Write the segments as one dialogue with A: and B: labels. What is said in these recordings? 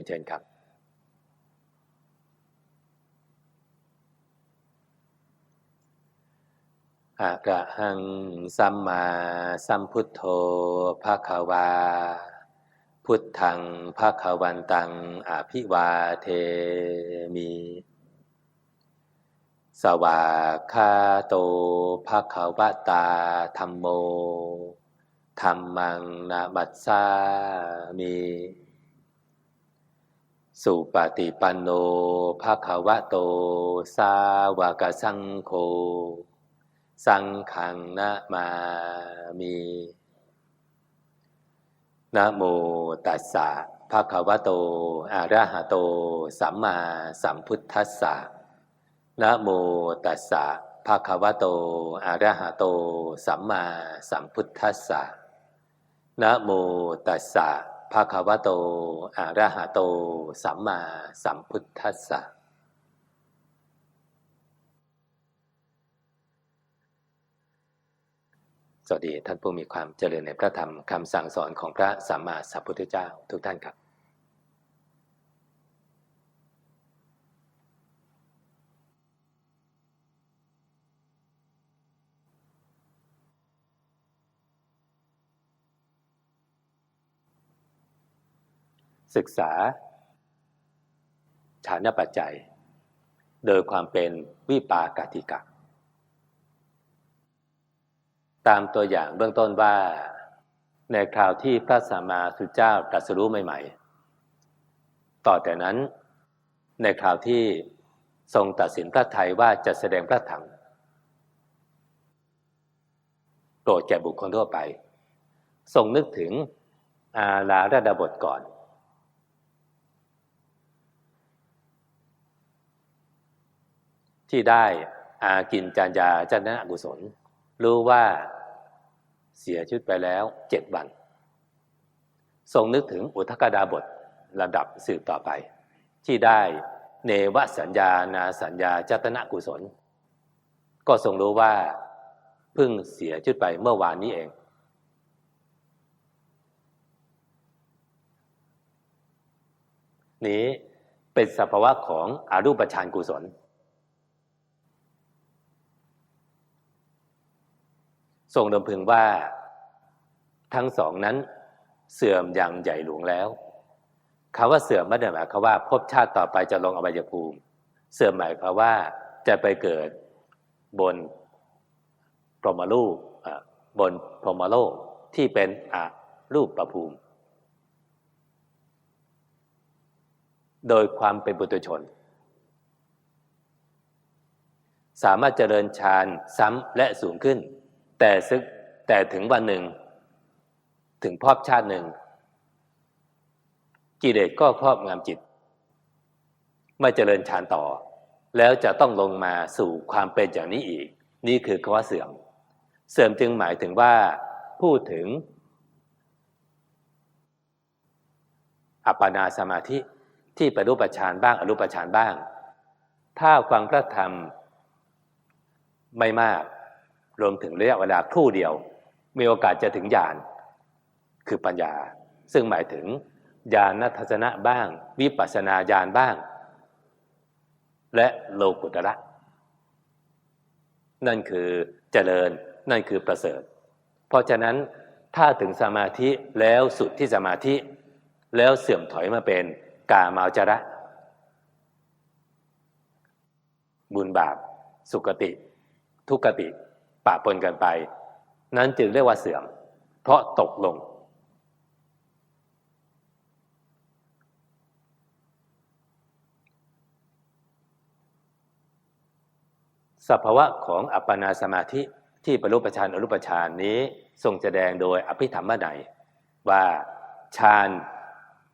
A: เรียนเชิญครับ อะระหังสัมมาสัมพุทโธภะคะวา พุทธังภะคะวันตังอภิวาเทมิสวากาโตภะคะวะตาธัมโมธัมมังนามัสสามิ สุปฏิปันโนภะคะวะโต สาวกสังโฆ สังขังนะมามินะโมตัสสะภะคะวะโต อะระหะโต สัมมาสัมพุทธัสสะนะโมตัสสะภะคะวะโต อะระหะโต สัมมาสัมพุทธัสสะนะโมตัสสะ ภะคาวะโตอะระหะโต สัมมาสัมพุทธัสสะสวัสดีท่านผู้มีความเจริญในพระธรรมคำสั่งสอนของพระสัมมาสัมพุทธเจ้าทุกท่านครับ ศึกษาฐานปัจจัย โดยความเป็นวิปากาติกะ ตามตัวอย่างเบื้องต้นว่า ในคราวที่พระสัมมาสุทเจ้าตรัสรู้ใหม่ ๆ ต่อแต่นั้น ในคราวที่ทรงตัดสินพระทัยว่าจะแสดงพระธรรมโปรดแก่บุคคลทั่วไป ทรงนึกถึงอาลาระดาบทก่อน ที่ได้อากินจานยาจันนะกุศล รู้ว่าเสียชีวิตไปแล้วเจ็ดวัน ทรงนึกถึงอุทกดาบทระดับสืบต่อไป ที่ได้เนวสัญญานาสัญญาจัตนะกุศล ก็ทรงรู้ว่าเพิ่งเสียชีวิตไปเมื่อวานนี้เองนี้เป็นสภาวะของอรูปฌานกุศล ทรงดำพึงว่าทั้งสองนั้นเสื่อมอย่างใหญ่หลวงแล้วคำว่าเสื่อมไม่ได้หมายความว่าภพชาติต่อไปจะลงอบายภูมิ เสื่อมหมายความว่าจะไปเกิดบนพรหมลูกบนพรหมโลกที่เป็นอรูปประภูมิ โดยความเป็นปุถุชน สามารถเจริญฌานซ้ำและสูงขึ้น แต่ซึกแต่ถึงวันหนึ่ง ถึงพอบชาติหนึ่ง กิเลสก็ครอบงำจิต ไม่เจริญฌานต่อ แล้วจะต้องลงมาสู่ความเป็นอย่างนี้อีก นี่คือคำว่าเสื่อม เสื่อมจึงหมายถึงว่า พูดถึง อัปปนาสมาธิที่เป็นรูปฌานบ้างอรูปฌานบ้าง ถ้าฟังพระธรรมไม่มาก รวมถึงระยะเวลาครู่เดียว มีโอกาสจะถึงญาณคือปัญญา ซึ่งหมายถึงญาณทัศนะบ้าง วิปัสนาญาณบ้าง และโลกุตระนั่นคือเจริญนั่นคือประเสริฐ เพราะฉะนั้นถ้าถึงสมาธิแล้วสุดที่สมาธิ แล้วเสื่อมถอยมาเป็นกามาจระ บุญบาป สุกติ ทุกติ ปะปนกันไป นั้นจึงเรียกว่าเสื่อม เพราะตกลง สภาวะของอัปปนาสมาธิที่ปรุปฌานอรูปฌานนี้ทรงแสดงโดยอภิธรรมนัยว่าฌาน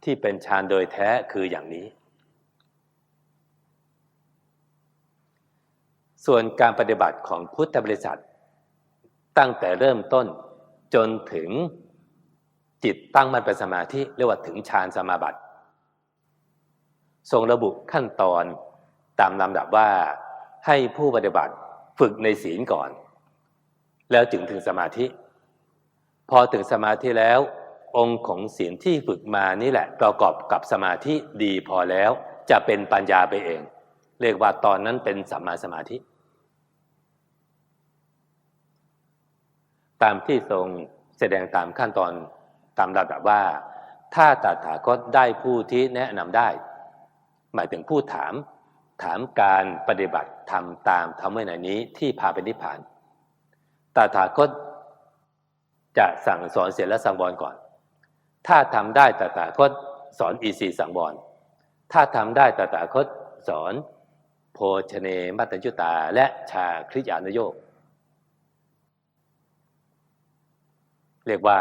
A: ที่เป็นฌานโดยแท้คืออย่างนี้ ส่วนการปฏิบัติของพุทธบริษัท ตั้งแต่เริ่มต้นจนถึงจิตตั้งมั่นเป็นสมาธิเรียกว่าถึงฌานสมาบัติทรงระบุขั้นตอนตามลำดับว่าให้ผู้ปฏิบัติฝึกในศีลก่อน แล้วจึงถึงสมาธิ พอถึงสมาธิแล้ว องค์ของศีลที่ฝึกมานี่แหละ ประกอบกับสมาธิดีพอแล้วจะเป็นปัญญาไปเอง เรียกว่าตอนนั้นเป็นสัมมาสมาธิ ตามที่ทรงแสดงตามขั้นตอนตามระดับว่า ถ้าตถาคตได้ผู้ที่แนะนำได้ หมายถึงผู้ถาม ถามการปฏิบัติทำตามธรรมวินัยนี้ที่พาไปนิพพานตถาคตจะสั่งสอนเสร็จแล้วสังวรก่อน ถ้าทำได้ตถาคตสอนอีสีสังวร ถ้าทำได้ตถาคตสอน โพชเนมัตตัญจุตาและชาคริยานโยก เรียกว่า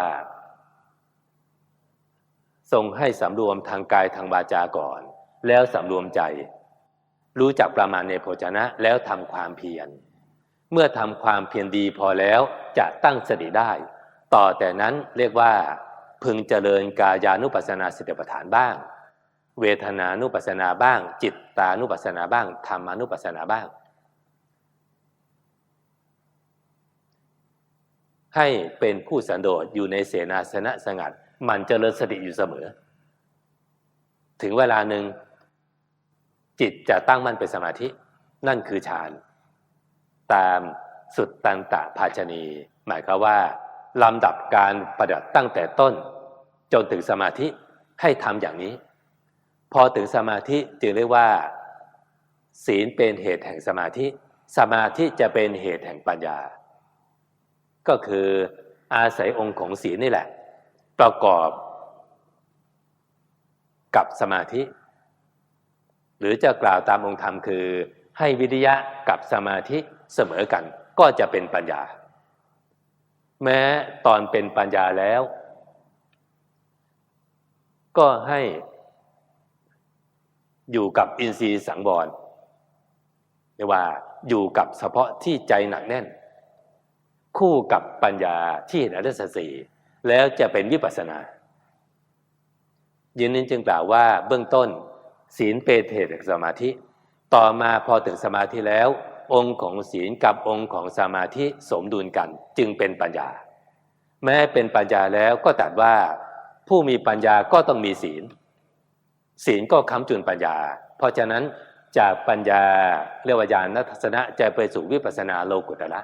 A: ทรงให้สำรวมทางกายทางวาจาก่อน แล้วสำรวมใจ รู้จักประมาณในโภชนะแล้วทำความเพียรเมื่อทำความเพียรดีพอแล้วจะตั้งสติได้ ต่อแต่นั้นเรียกว่า พึงเจริญกายานุปัสสนาสติปัฏฐานบ้าง เวทนานุปัสสนาบ้าง จิตตานุปัสสนาบ้างธรรมานุปัสสนาบ้าง ให้เป็นผู้สันโดษอยู่ในเสนาสนะสงัด มันเจริญสติอยู่เสมอ ถึงเวลาหนึ่งจิตจะตั้งมั่นเป็นสมาธิ นั่นคือฌานตามสุดตันตะภาชนี หมายความว่าลำดับการปฏิบัติตั้งแต่ต้น จนถึงสมาธิให้ทำอย่างนี้ พอถึงสมาธิจึงเรียกว่า ศีลเป็นเหตุแห่งสมาธิ สมาธิจะเป็นเหตุแห่งปัญญา ก็คืออาศัยองค์ของศีลนี่แหละ ประกอบกับสมาธิ หรือจะกล่าวตามองค์ธรรมคือ ให้วิริยะกับสมาธิเสมอกัน ก็จะเป็นปัญญา แม้ตอนเป็นปัญญาแล้ว ก็ให้อยู่กับอินทรีย์สังวรเรียกว่าอยู่กับเฉพาะที่ใจหนักแน่น คู่กับปัญญาที่เห็นอริยสัจสี่แล้วจะเป็นวิปัสสนายินนี้จึงกล่าวว่าเบื้องต้น ศีลเปเทศสมาธิ ต่อมาพอถึงสมาธิแล้ว องค์ของศีลกับองค์ของสมาธิสมดุลกันจึงเป็นปัญญา แม้เป็นปัญญาแล้วก็ตัดว่า ผู้มีปัญญาก็ต้องมีศีล ศีลก็ค้ำจุนปัญญา เพราะฉะนั้นจากปัญญาเรียกว่าญาณทัศนะจะไปสู่วิปัสสนาโลกุตระ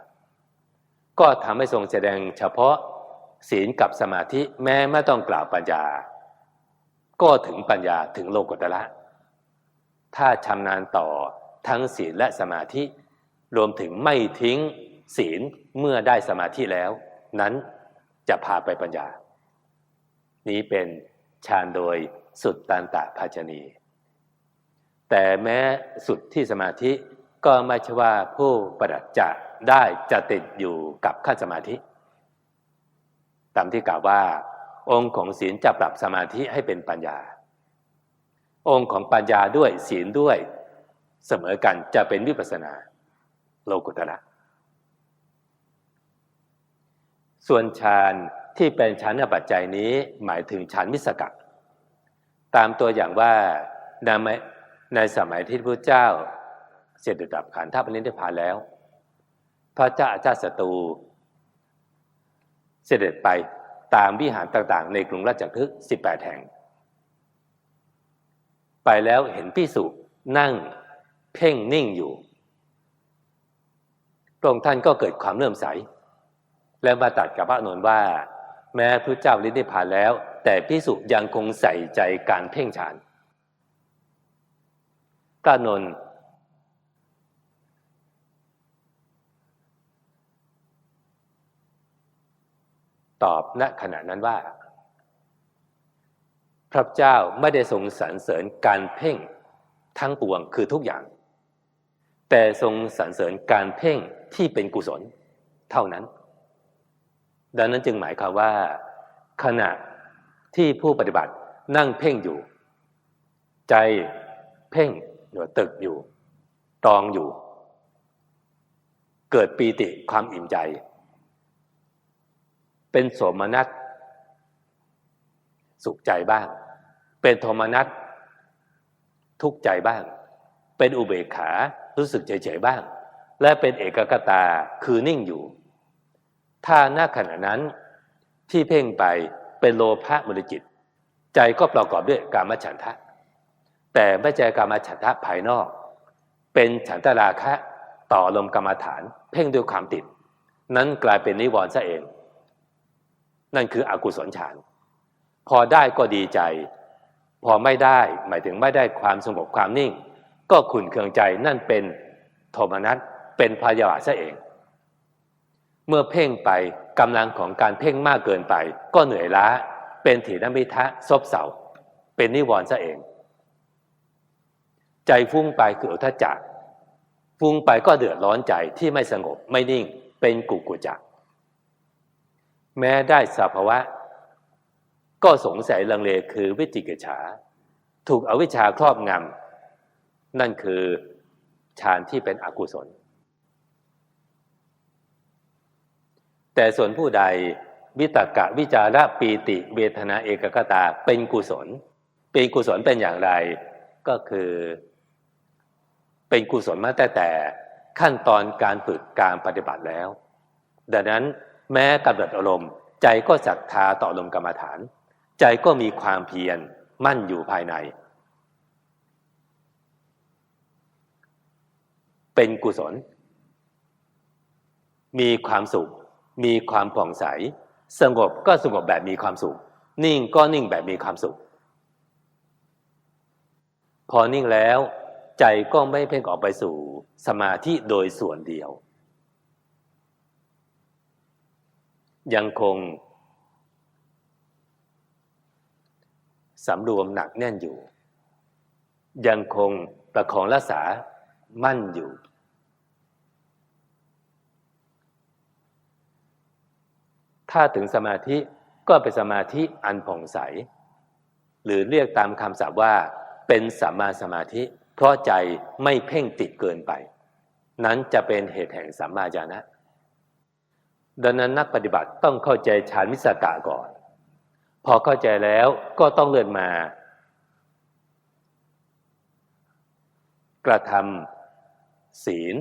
A: ก็ทำให้ทรงแสดงเฉพาะศีลกับสมาธิแม้ไม่ต้องกล่าวปัญญา ก็ถึงปัญญาถึงโลกุตระถ้าชำนาญต่อทั้งศีลและสมาธิ รวมถึงไม่ทิ้งศีลเมื่อได้สมาธิแล้ว นั้นจะพาไปปัญญา นี้เป็นฌานโดยสุดตันตะภาชนี แต่แม้สุดที่สมาธิก็ไม่ใช่ว่าผู้ปฏิบัติจะ ได้จะติดอยู่กับขั้นสมาธิ ตามที่กล่าวว่า องค์ของศีลจะปรับสมาธิให้เป็นปัญญา องค์ของปัญญาด้วยศีลด้วยเสมอกันจะเป็นวิปัสสนา โลกุตระส่วนฌานที่เป็นฌานปัจจัยนี้หมายถึงฌานมิสกัดตามตัวอย่างว่าในสมัยที่พระเจ้าเสด็จดับขันธปรินิพพานแล้ว พระเจ้าอาจารย์ศัตรู เสด็จไปตามวิหารต่างๆ ในกรุงราชจักรสิบแปดแห่ง ไปแล้วเห็นพิสุนั่งเพ่งนิ่งอยู่พระองค์ท่านก็เกิดความเลื่อมใส แล้วมาตัดกับพระนนท์ว่า แม้พระเจ้าลิ้นิพพานแล้ว แต่พิสุยังคงใส่ใจการเพ่งฌานพระนนท์ ตอบณขณะนั้นว่า พระเจ้าไม่ได้ทรงสรรเสริญการเพ่งทั้งปวงคือทุกอย่าง แต่ทรงสรรเสริญการเพ่งที่เป็นกุศลเท่านั้น ดังนั้นจึงหมายความว่า ขณะที่ผู้ปฏิบัตินั่งเพ่งอยู่ ใจเพ่งหรือตึกอยู่ตองอยู่ เกิดปีติความอิ่มใจ เป็นโสมนัสสุขใจบ้าง เป็นโทมนัสทุกข์ใจบ้าง เป็นอุเบกขารู้สึกเฉยๆบ้าง และเป็นเอกกตาคือนิ่งอยู่ ถ้าหน้าขณะนั้นที่เพ่งไปเป็นโลภะมูลจิต ใจก็ประกอบด้วยกามฉันทะ แต่ไม่ใช่กามฉันทะภายนอก เป็นฉันทราคะต่อลมกรรมฐาน เพ่งด้วยความติด นั้นกลายเป็นนิวรณ์ซะเอง นั่นคืออกุศลฌาน พอได้ก็ดีใจ พอไม่ได้หมายถึงไม่ได้ความสงบความนิ่ง ก็ขุนเคืองใจนั่นเป็นโทมนัสเป็นพยาบาทซะเอง เมื่อเพ่งไปกำลังของการเพ่งมากเกินไป ก็เหนื่อยล้า เป็นถีนมิทะซบเสาเป็นนิวรณ์ซะเอง ใจฟุ้งไปคืออุทจักฟุ้งไปก็เดือดร้อนใจที่ไม่สงบไม่นิ่งเป็นกุกุจัก แม้ได้สภาวะ ก็สงสัยลังเลคือวิจิกิจฉา ถูกอวิชชาครอบงำนั่นคือฌานที่เป็นอกุศล แต่ส่วนผู้ใดวิตกะวิจาระปีติเวทนาเอกกตาเป็นกุศล เป็นกุศลเป็นอย่างไร ก็คือ เป็นกุศลมาแต่แต่ขั้นตอนการฝึกการปฏิบัติแล้ว ดังนั้น แม้กำเนิดอารมณ์ ใจก็ศรัทธาต่ออารมณ์กรรมฐาน ใจก็มีความเพียรมั่นอยู่ภายใน เป็นกุศล มีความสุข มีความผ่องใส สงบก็สงบแบบมีความสุข นิ่งก็นิ่งแบบมีความสุข พอนิ่งแล้ว ใจก็ไม่เพ่งออกไปสู่สมาธิโดยส่วนเดียว ยังคงสำรวมหนักแน่นอยู่ ยังคงประคองรักษามั่นอยู่ ถ้าถึงสมาธิก็เป็นสมาธิอันผ่องใส หรือเรียกตามคำศัพท์ว่าเป็นสัมมาสมาธิ เพราะใจไม่เพ่งติดเกินไป นั้นจะเป็นเหตุแห่งสัมมาญาณะ ดังนั้นนักปฏิบัติต้องเข้าใจฌานวิสกะก่อน พอเข้าใจแล้วก็ต้องเลื่อนมา กระทำศีล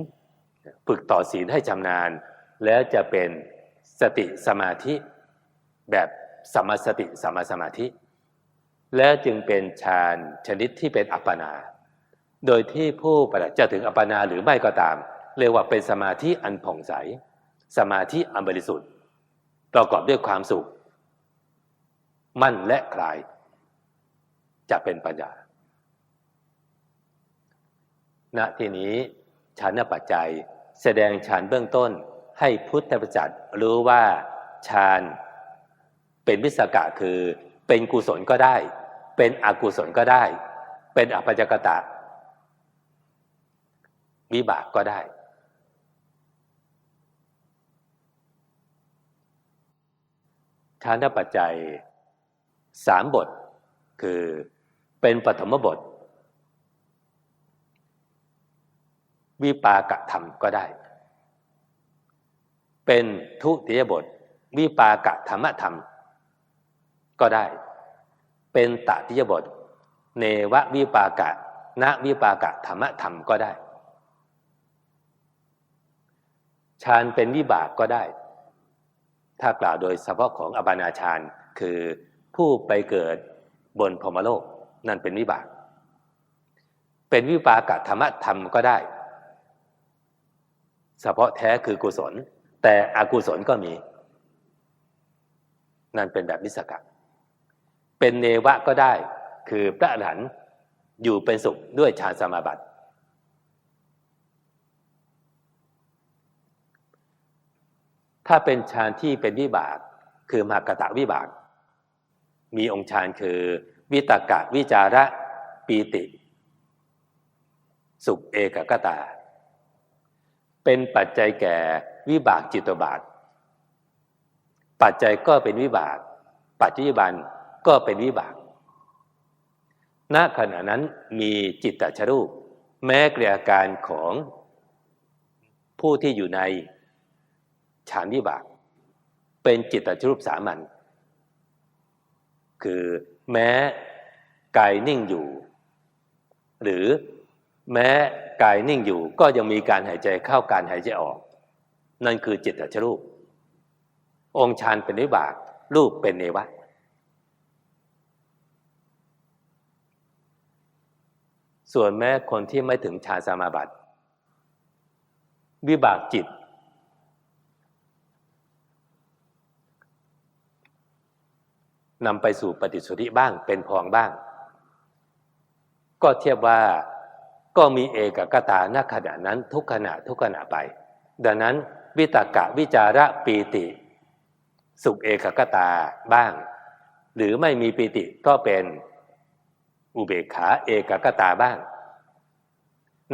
A: ฝึกต่อศีลให้ชำนาญ แล้วจะเป็นสติสมาธิแบบสมสติสมาสมาธิ แล้วจึงเป็นฌานชนิดที่เป็นอัปปนา โดยที่ผู้ปฏิบัติจะถึงอัปปนาหรือไม่ก็ตาม เรียกว่าเป็นสมาธิอันผ่องใส สมาธิอันบริสุทธิ์ ประกอบด้วยความสุข มั่นและคลาย จะเป็นปัญญา ณที่นี้ฌานปัจจัยแสดงฌานเบื้องต้นให้พุทธประจักษ์รู้ว่าฌานเป็นวิสกะคือเป็นกุศลก็ได้ เป็นอกุศลก็ได้ เป็นอปัจจกตะ วิบากก็ได้ ฌานปัจจัยสามบท คือเป็นปฐมบท วิปากธรรมก็ได้ เป็นทุติยบท วิปากธรรมธรรม ก็ได้ เป็นตติยบท เนววิปากะณวิปากะธรรมธรรมก็ได้ฌานเป็นวิบากก็ได้ ถ้ากล่าวโดยเฉพาะของอบานาฌานคือผู้ไปเกิดบนพรมโลกนั่นเป็นวิบาก เป็นวิปากธรรมธรรมก็ได้ เฉพาะแท้คือกุศล แต่อกุศลก็มี นั่นเป็นแบบนิสกะเป็นเนวะก็ได้ คือพระอรหันต์อยู่เป็นสุขด้วยฌานสมาบัติ ถ้าเป็นฌานที่เป็นวิบาก คือมากตะวิบาก มีองค์ฌานคือ วิตากะวิจาระปีติ สุขเอกกตา เป็นปัจจัยแก่วิบากจิตบาท ปัจจัยก็เป็นวิบาก ปัจจัยบันก็เป็นวิบาก ณขณะนั้นมีจิตตชรูป แม้กิริยาการของผู้ที่อยู่ใน ฌานวิบาก เป็นจิตตชรูปสามัญคือแม้กายนิ่งอยู่ หรือแม้กายนิ่งอยู่ก็ยังมีการหายใจเข้าการหายใจออก นั่นคือจิตตชรูป องค์ฌานเป็นวิบาก รูปเป็นเนวะส่วนแม้คนที่ไม่ถึงฌานสมาบัติ วิบากจิต นำไปสู่ปฏิสุทธิบ้างเป็นพองบ้าง ก็เทียบว่าก็มีเอกกตาณขณะนั้นทุกขณะทุกขณะไป ดังนั้นวิตกะวิจาระปีติ สุขเอกกตาบ้าง หรือไม่มีปีติก็เป็นอุเบกขาเอกกตาบ้าง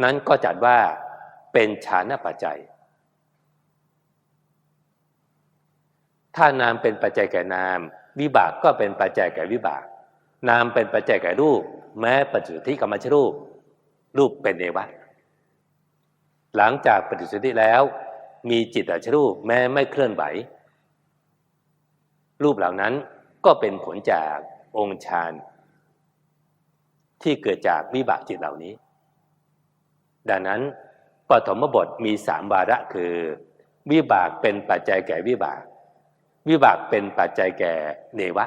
A: นั้นก็จัดว่าเป็นฌานปัจจัย ถ้านามเป็นปัจจัยแก่นาม วิบากก็เป็นปัจจัยแก่วิบาก นามเป็นปัจจัยแก่รูป แม้ปัจจุบันกรรมชรูป รูปเป็นเนวะหลังจากปฏิสนธิแล้ว มีจิตตชรูปแม้ไม่เคลื่อนไหว รูปเหล่านั้นก็เป็นผลจากองค์ฌานที่เกิดจากวิบากจิตเหล่านี้ ดังนั้นปฐมบทมีสามวาระคือ วิบากเป็นปัจจัยแก่วิบาก วิบากเป็นปัจจัยแก่เนวะ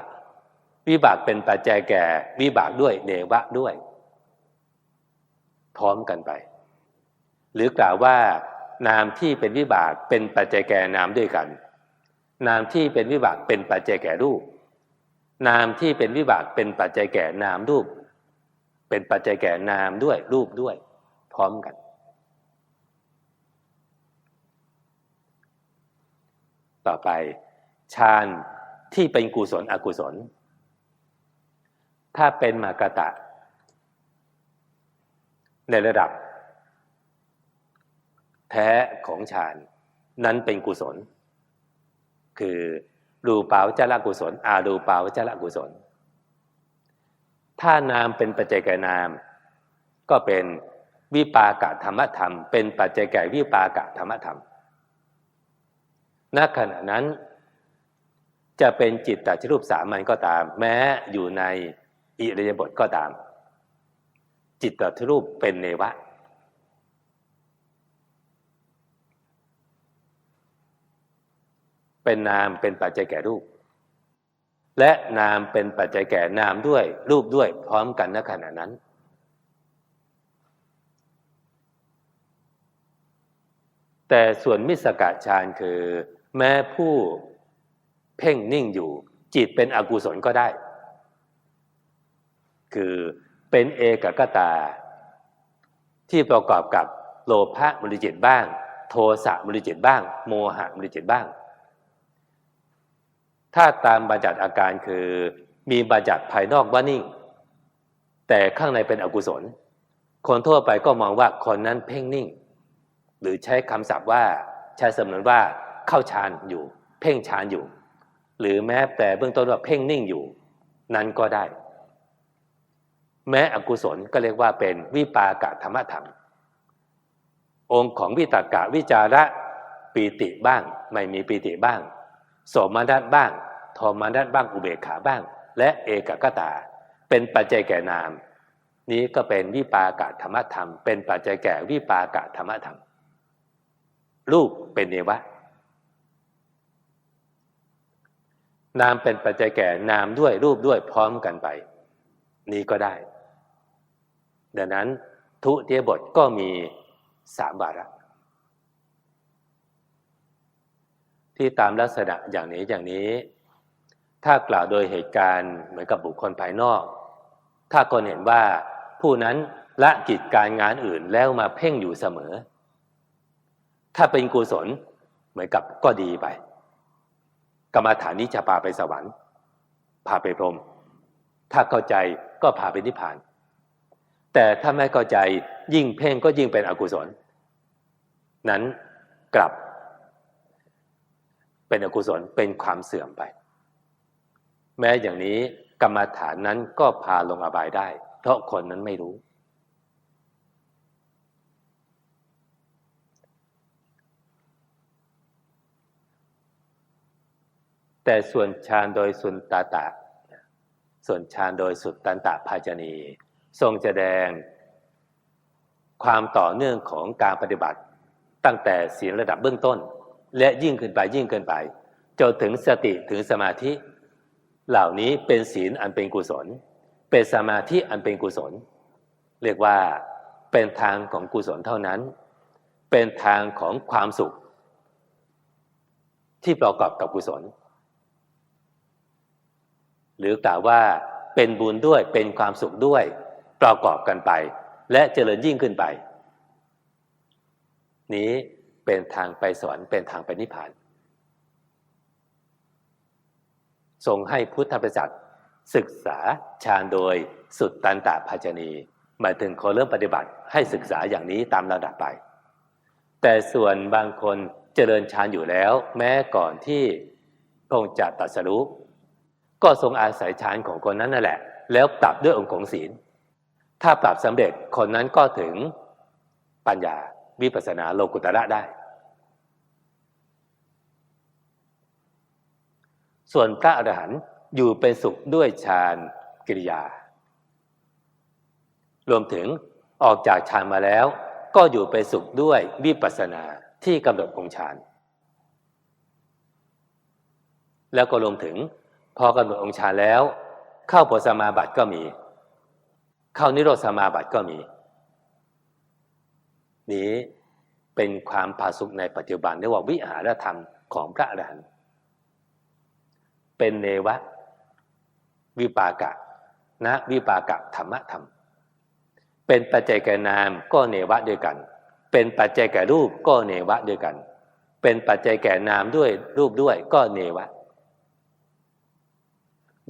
A: วิบากเป็นปัจจัยแก่วิบากด้วยเนวะด้วย พร้อมกันไป หรือกล่าวว่านามที่เป็นวิบากเป็นปัจจัยแก่นามด้วยกัน นามที่เป็นวิบากเป็นปัจจัยแก่รูป นามที่เป็นวิบากเป็นปัจจัยแก่นามรูป เป็นปัจจัยแก่นามด้วยรูปด้วย พร้อมกัน ต่อไป ฌานที่เป็นกุศลอกุศล ถ้าเป็นมากตะ ในระดับ แท้ของฌานนั้นเป็นกุศล คือรูปาวจระกุศล อารูปาวจระกุศล ถ้านามเป็นปัจจัยแก่นาม ก็เป็นวิปากธรรมธรรม เป็นปัจจัยแก่วิปากธรรมธรรมณขณะนั้น จะเป็นจิตตชรูปสามัญก็ตาม แม้อยู่ในอิริยาบถก็ตาม จิตตชรูปเป็นเนวะ เป็นนามเป็นปัจจัยแก่รูป และนามเป็นปัจจัยแก่นามด้วย รูปด้วยพร้อมกันณขณะนั้นแต่ส่วนมิสกะฌานคือ แม้ผู้ เพ่งนิ่งอยู่ จิตเป็นอกุศลก็ได้ คือเป็นเอกกตา ที่ประกอบกับโลภะมุริจิตบ้าง โทสะมุริจิตบ้าง โมหะมุริจิตบ้าง ถ้าตามบัญญัติอาการคือมีบัญญัติภายนอกว่านิ่ง แต่ข้างในเป็นอกุศล คนทั่วไปก็มองว่าคนนั้นเพ่งนิ่ง หรือใช้คำศัพท์ว่าใช้สำนวนว่าเข้าฌานอยู่ เพ่งฌานอยู่ หรือแม้แต่เบื้องต้นว่าเพ่งนิ่งอยู่ นั้นก็ได้ แม้อกุศลก็เรียกว่าเป็นวิปากะธรรมธรรม องค์ของวิตากะวิจาระปีติบ้าง ไม่มีปีติบ้างโสมนัสบ้างโทมนัสบ้างอุเบกขาบ้าง และเอกกตา เป็นปัจจัยแก่นาม นี้ก็เป็นวิปากะธรรมธรรม เป็นปัจจัยแก่วิปากะธรรมธรรมรูปเป็นเนวะ นามเป็นปัจจัยแก่นามด้วยรูปด้วยพร้อมกันไป นี้ก็ได้ ดังนั้นทุเทียบทก็มีสามวาระที่ตามลักษณะอย่างนี้อย่างนี้ ถ้ากล่าวโดยเหตุการณ์เหมือนกับบุคคลภายนอก ถ้าคนเห็นว่าผู้นั้นละกิจการงานอื่นแล้วมาเพ่งอยู่เสมอ ถ้าเป็นกุศลเหมือนกับก็ดีไป กรรมฐานนี้จะพาไปสวรรค์ พาไปพรหมถ้าเข้าใจก็พาไปนิพพาน แต่ถ้าไม่เข้าใจยิ่งเพ่งก็ยิ่งเป็นอกุศล นั้นกลับ เป็นอกุศลเป็นความเสื่อมไป แม้อย่างนี้กรรมฐานนั้นก็พาลงอบายได้ เพราะคนนั้นไม่รู้ แต่ส่วนฌานโดยสุนตาตะ ส่วนฌานโดยสุดตันตะภาจนี ทรงแสดง ความต่อเนื่องของการปฏิบัติ ตั้งแต่ศีลระดับเบื้องต้น และยิ่งขึ้นไปยิ่งขึ้นไปจนถึงสติถึงสมาธิ เหล่านี้เป็นศีลอันเป็นกุศล เป็นสมาธิอันเป็นกุศล เรียกว่าเป็นทางของกุศลเท่านั้น เป็นทางของความสุข ที่ประกอบกับกุศล หรือกล่าวว่าเป็นบุญด้วยเป็นความสุขด้วยประกอบกันไป และเจริญยิ่งขึ้นไป นี้เป็นทางไปสวรรค์เป็นทางไปนิพพานทรงให้พุทธบริษัทศึกษาฌานโดยสุดตันตภาจนีหมายถึงคนเริ่มปฏิบัติให้ศึกษาอย่างนี้ตามระดับไป แต่ส่วนบางคนเจริญฌานอยู่แล้ว แม้ก่อนที่พระองค์จะตรัสรู้ ก็ทรงอาศัยฌานของคนนั้นนั่นแหละ แล้วปรับด้วยองค์ของศีล ถ้าปรับสำเร็จคนนั้นก็ถึงปัญญาวิปัสสนาโลกุตระได้ ส่วนพระอรหันต์อยู่เป็นสุขด้วยฌานกิริยา รวมถึงออกจากฌานมาแล้ว ก็อยู่เป็นสุขด้วยวิปัสสนาที่กำหนดองฌานแล้วก็รวมถึง พอกำหนดองค์ฌานแล้ว เข้าโพสมาบัติก็มี เข้านิโรธสมาบัติก็มี นี้เป็นความผาสุกในปัจจุบันเรียกว่าวิหารธรรมของพระอรหันต์เป็นเนวะ วิปากะนะวิปากะธรรมธรรม เป็นปัจจัยแก่นามก็เนวะด้วยกัน เป็นปัจจัยแก่รูปก็เนวะด้วยกัน เป็นปัจจัยแก่นามด้วยรูปด้วยก็เนวะ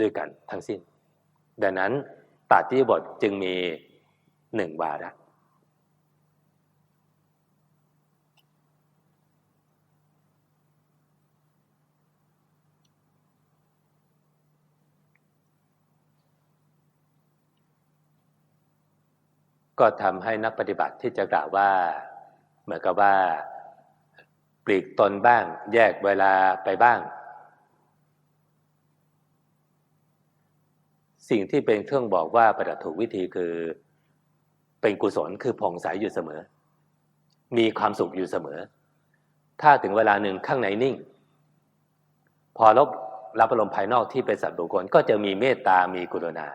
A: ด้วยกันทั้งสิ้น ดังนั้นตัดที่บทจึงมีหนึ่งวาระก็ทำให้นักปฏิบัติที่จะกล่าวว่าเหมือนกับว่า ปลีกตนบ้าง แยกเวลาไปบ้าง สิ่งที่เป็นเครื่องบอกว่าปฏิบัติถูกวิธีคือ เป็นกุศลคือผ่องใสอยู่เสมอ มีความสุขอยู่เสมอ ถ้าถึงเวลาหนึ่งข้างในนิ่ง พอรบรับอารมณ์ภายนอกที่เป็นสัตว์บุคคลก็จะมีเมตตา มีกรุณา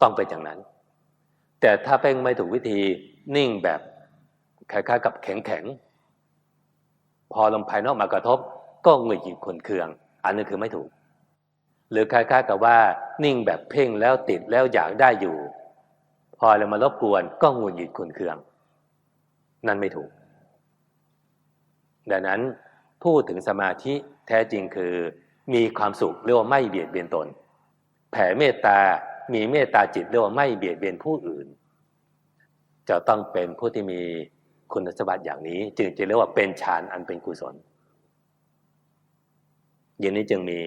A: ต้องเป็นอย่างนั้น แต่ถ้าเพ่งไม่ถูกวิธีนิ่งแบบคล้ายๆกับแข็งๆพอลมภายนอกมากระทบ ก็หงุดหงิดขุนเคือง อันนี้คือไม่ถูก หรือคล้ายๆกับว่านิ่งแบบเพ่งแล้วติดแล้วอยากได้อยู่ พอเรามารบกวนก็งุดหงิดขุนเคือง นั่นไม่ถูก ดังนั้นพูดถึงสมาธิแท้จริงคือ มีความสุขเรียกว่าไม่เบียดเบียนตน แผ่เมตตา มีเมตตาจิตเรียกว่าไม่เบียดเบียนผู้อื่น จะต้องเป็นผู้ที่มีคุณสมบัติอย่างนี้ จึงจะเรียกว่าเป็นฌานอันเป็นกุศลอย่างนี้จึงมี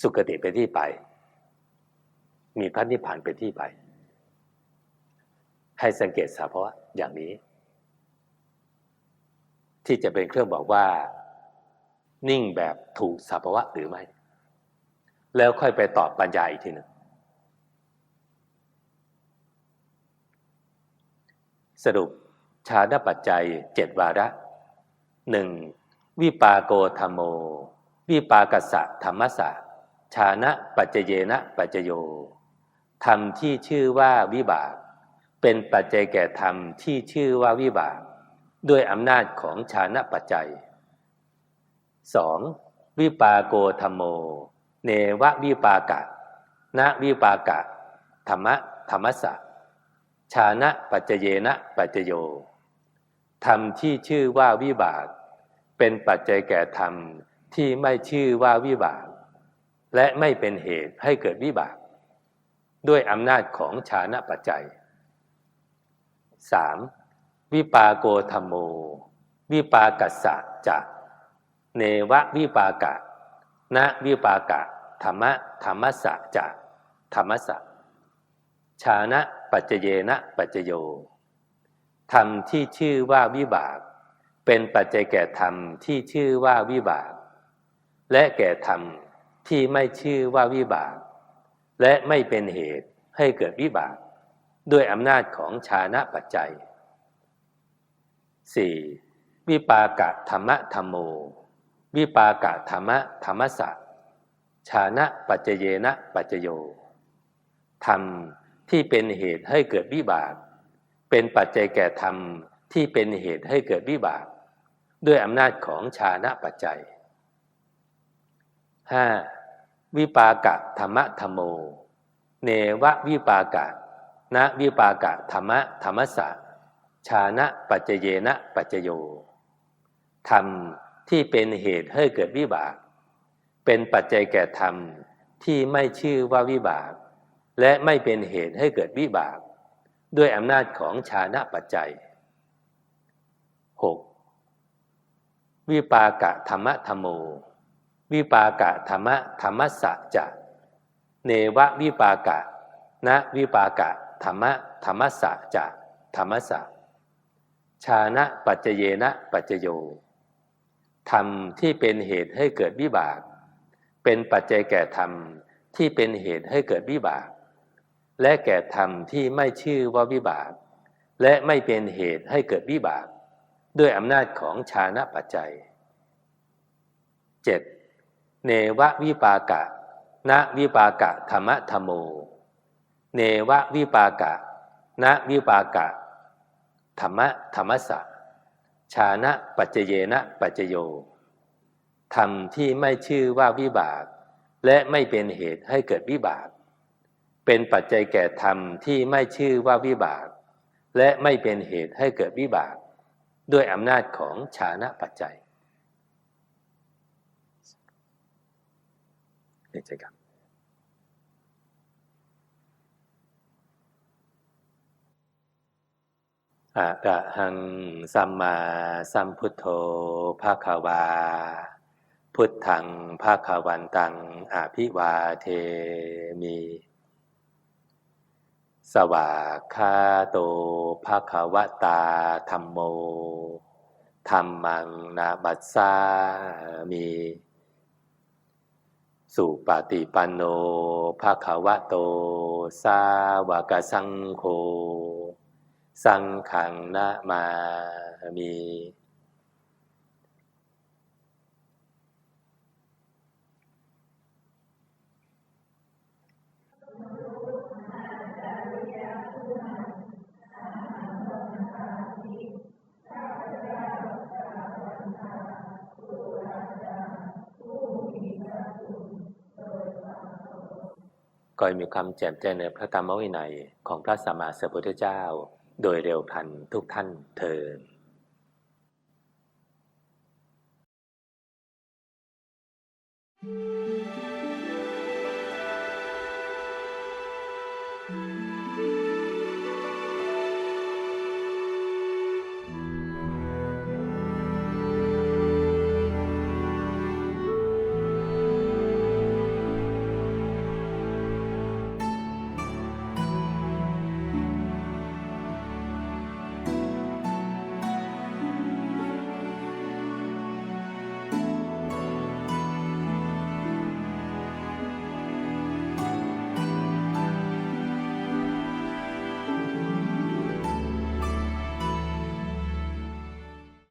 A: สุคติเป็นที่ไป มีพระนิพพานเป็นที่ไป ให้สังเกตสภาวะอย่างนี้ ที่จะเป็นเครื่องบอกว่า นิ่งแบบถูกสภาวะหรือไม่ แล้วค่อยไปตอบปัญญาอีกทีหนึ่งสรุปชาดปัจจัยเจ็ดวาระหนึ่งวิปาโกธรรมโม วิปากสะธรรมสะ ชานะปัจเจเยนะปัจจโยธรรมที่ชื่อว่าวิบาก เป็นปัจจัยแก่ธรรมที่ชื่อว่าวิบาก ด้วยอำนาจของชานะปัจจัย 2. วิปาโกธรรมโม เนวะวิปากะนะวิปากะ ธรรมะธรรมสะชานะปัจเจเยนะปัจจโยธรรมที่ชื่อว่าวิบาก เป็นปัจจัยแก่ธรรมที่ไม่ชื่อว่าวิบาก และไม่เป็นเหตุให้เกิดวิบาก ด้วยอำนาจของชานะปัจจัย 3. วิปาโกธรรมโม วิปากัสสะจะเนวะวิปากะนะวิปากะธรรมะธรรมสะจะธรรมสะชานะปัจเจเยนะปัจจโยธรรมที่ชื่อว่าวิบาก เป็นปัจจัยแก่ธรรมที่ชื่อว่าวิบาก และแก่ธรรม ที่ไม่ชื่อว่าวิบาก และไม่เป็นเหตุให้เกิดวิบาก ด้วยอำนาจของชานะปัจจัย 4. วิปากะธรรมะธรรมโม วิปากะธรรมะธรรมสะชานะปัจเจเยนะปัจจโยธรรมที่เป็นเหตุให้เกิดวิบาก เป็นปัจจัยแก่ธรรมที่เป็นเหตุให้เกิดวิบาก ด้วยอำนาจของชานะปัจจัย 5. วิปากะธรรมะธรรมโม เนวะวิปากะนะวิปากะธรรมะธรรมสะชานะปัจเจเยนะปัจจโยธรรมที่เป็นเหตุให้เกิดวิบาก เป็นปัจจัยแก่ธรรมที่ไม่ชื่อว่าวิบาก และไม่เป็นเหตุให้เกิดวิบาก ด้วยอำนาจของชานะปัจจัย 6. วิปากะธรรมะธรรมโม วิปากะธรรมะธรรมสัจจะเนวะวิปากะนะวิปากะธรรมะธรรมสัจจะธรรมสัจชานะปัจเจเยนะปัจจโยธรรมที่เป็นเหตุให้เกิดวิบาก เป็นปัจจัยแก่ธรรมที่เป็นเหตุให้เกิดวิบาก และแก่ธรรมที่ไม่ชื่อว่าวิบาก และไม่เป็นเหตุให้เกิดวิบาก ด้วยอำนาจของชานะปัจจัย 7. เนวะวิปากะณวิปากะธรรมธรรมโม เนวะวิปากะณวิปากะธรรมะธรรมสะชานะปัจเจเยนะปัจจโยธรรมที่ไม่ชื่อว่าวิบาก และไม่เป็นเหตุให้เกิดวิบาก เป็นปัจจัยแก่ธรรมที่ไม่ชื่อว่าวิบาก และไม่เป็นเหตุให้เกิดวิบาก ด้วยอำนาจของชานะปัจจัย นี่ใช่ครับอะระหังสัมมาสัมพุทโธภาควา พุทธังภาควันตังอภิวาเทมิสวากขาโตภาควตาธรรมโมธรรมังนาบัสสามิ สุปฏิปันโนภาควะโต สาวกสังโฆ สังขังนะมามี ก็มีความแจ่มแจ้งในพระธรรมวินัยของพระสัมมาสัมพุทธเจ้า โดยเร็วพันทุกท่านเทิน